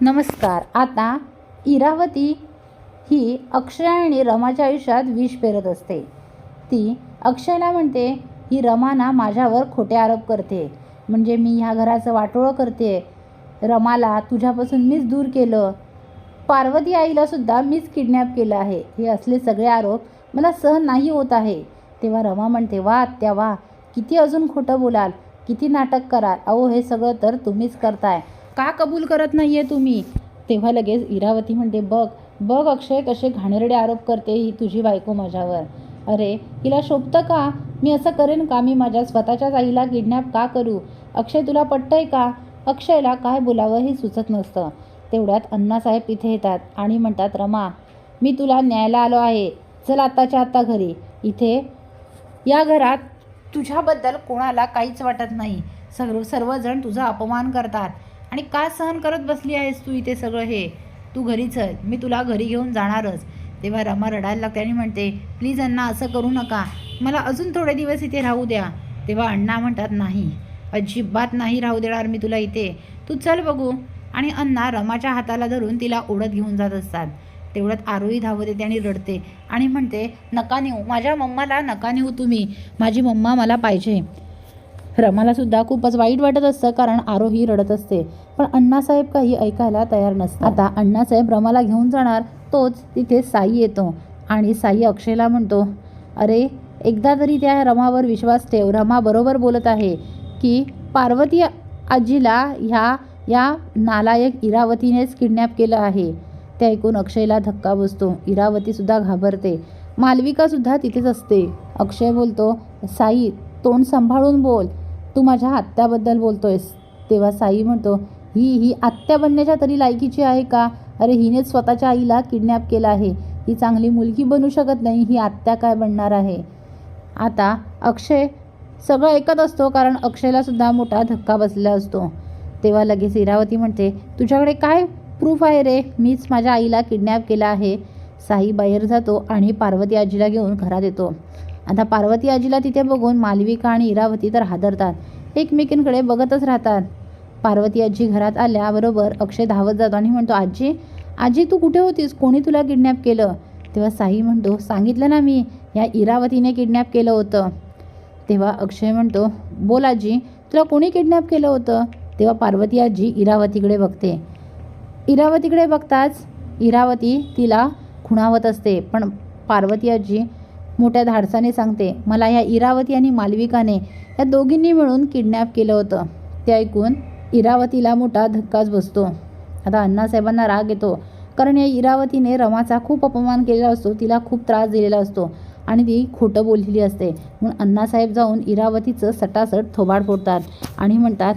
नमस्कार. आता इरावती ही अक्षय आणि रमाच्या आयुष्यात विष पेरत असते. ती अक्षयला म्हणते ही रमाना माझ्यावर खोटे आरोप करते. म्हणजे मी ह्या घराचं वाटोळं करते. रमाला तुझ्यापासून मीच दूर केलं. पार्वती आईलासुद्धा मीच किडनॅप केलं आहे. हे असले सगळे आरोप मला सहन नाही होत आहे. तेव्हा रमा म्हणते वा आत्या वा. किती अजून खोटं बोलाल. किती नाटक कराल. अहो हे सगळं तर तुम्हीच करताय. का कबूल करत नाही आहे तुम्ही? तेव्हा लगेच इरावती म्हणते बघ बघ अक्षय कसे घाणेरडे आरोप करते ही तुझी बायको माझ्यावर. अरे हिला शोभतं का? मी असं करेन का? मी माझ्या स्वतःच्याच आईला किडनॅप का करू? अक्षय तुला पटतंय का? अक्षयला काय बोलावं हे सुचत नसतं. तेवढ्यात अण्णासाहेब तिथे येतात आणि म्हणतात रमा मी तुला न्यायला आलो आहे. चल आत्ताच्या आत्ता घरी. इथे या घरात तुझ्याबद्दल कोणाला काहीच वाटत नाही. सर्व सर्वजण तुझा अपमान करतात. आणि का सहन करत बसली आहेस तू इथे सगळं हे? तू घरी चल मी तुला घरी घेऊन जाणारच. तेव्हा रमा रडायला लागते आणि म्हणते प्लीज अण्णा असं करू नका. मला अजून थोडे दिवस इथे राहू द्या. तेव्हा अण्णा म्हणतात नाही. अजिबात नाही राहू देणार मी तुला इथे. तू चल बघू. आणि अण्णा रमाच्या हाताला धरून तिला ओढत घेऊन जात असतात. तेवढ्यात आरोही धावत येते आणि रडते आणि म्हणते नका नेऊ. माझ्या मम्माला नका नेऊ तुम्ही. माझी मम्मा मला पाहिजे. रमालासुद्धा खूपच वाईट वाटत असतं कारण आरोही रडत असते. पण अण्णासाहेब काही ऐकायला तयार नसतात. आता अण्णासाहेब रमाला घेऊन जाणार तोच तिथे साई येतो. आणि साई अक्षयला म्हणतो अरे एकदा तरी त्या रमावर विश्वास ठेव. रमा बरोबर बोलत आहे की पार्वती आजीला ह्या या नालायक इरावतीनेच किडनॅप केलं आहे. ते ऐकून अक्षयला धक्का बसतो. इरावतीसुद्धा घाबरते. मालविकासुद्धा तिथेच असते. अक्षय बोलतो साई तोंड सांभाळून बोल. तू माझ्या आत्याबद्दल बोलतोयस. तेव्हा साई म्हणतो ही ही आत्या बनण्याच्या तरी लायकीची आहे का? अरे हिनेच स्वतःच्या आईला किडनॅप केलं आहे. ही चांगली मुलगी बनू शकत नाही. ही आत्या काय बनणार आहे? आता अक्षय सगळं ऐकत असतो कारण अक्षयलासुद्धा मोठा धक्का बसलेला असतो. तेव्हा लगेच इरावती म्हणते तुझ्याकडे काय प्रूफ आहे रे? मीच माझ्या आईला किडनॅप केला आहे. साई बाहेर जातो आणि पार्वती आजीला घेऊन घरात येतो. आता पार्वती आजीला तिथे बघून मालविका आणि इरावती तर हादरतात. एकमेकींकडे बघतच राहतात. पार्वती आजी घरात आल्याबरोबर अक्षय धावत जातो आणि म्हणतो आजी आजी तू कुठे होतीस? कोणी तुला किडनॅप केलं? तेव्हा साई म्हणतो सांगितलं ना मी या इरावतीने किडनॅप केलं होतं. तेव्हा अक्षय म्हणतो बोल आजी तुला कोणी किडनॅप केलं होतं? तेव्हा पार्वती आजी इरावतीकडे बघते. इरावतीकडे बघताच इरावती तिला खुणावत असते पण पार्वती आजी मोठ्या धाडसाने सांगते मला या इरावती आणि मालविकाने या दोघींनी मिळून किडनॅप केलं होतं. ते ऐकून इरावतीला मोठा धक्काच बसतो. आता अण्णासाहेबांना राग येतो कारण या इरावतीने रमाचा खूप अपमान केलेला असतो तिला खूप त्रास दिलेला असतो आणि ती खोटं बोललेली असते. म्हणून अण्णासाहेब जाऊन इरावतीचं सटासट थोबाड फोडतात आणि म्हणतात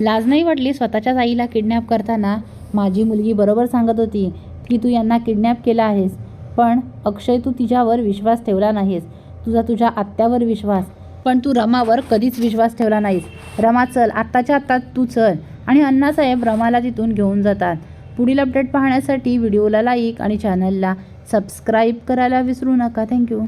लाज नाही वाटली स्वतःच्याच आईला किडनॅप करताना? माझी मुलगी बरोबर सांगत होती की तू यांना किडनॅप केलं आहेस. पण अक्षय तू तिच्यावर विश्वास ठेवला नाहीस. तुझा तुझ्या आत्यावर विश्वास. पण तू रमावर कधीच विश्वास ठेवला नाहीस. रमा चल. आत्ताच्या आत्ता तू चल. आणि अण्णासाहेब रमाला तिथून घेऊन जातात. पुढील अपडेट पाहण्यासाठी व्हिडिओला लाईक आणि चॅनलला सबस्क्राईब करायला विसरू नका. थँक्यू.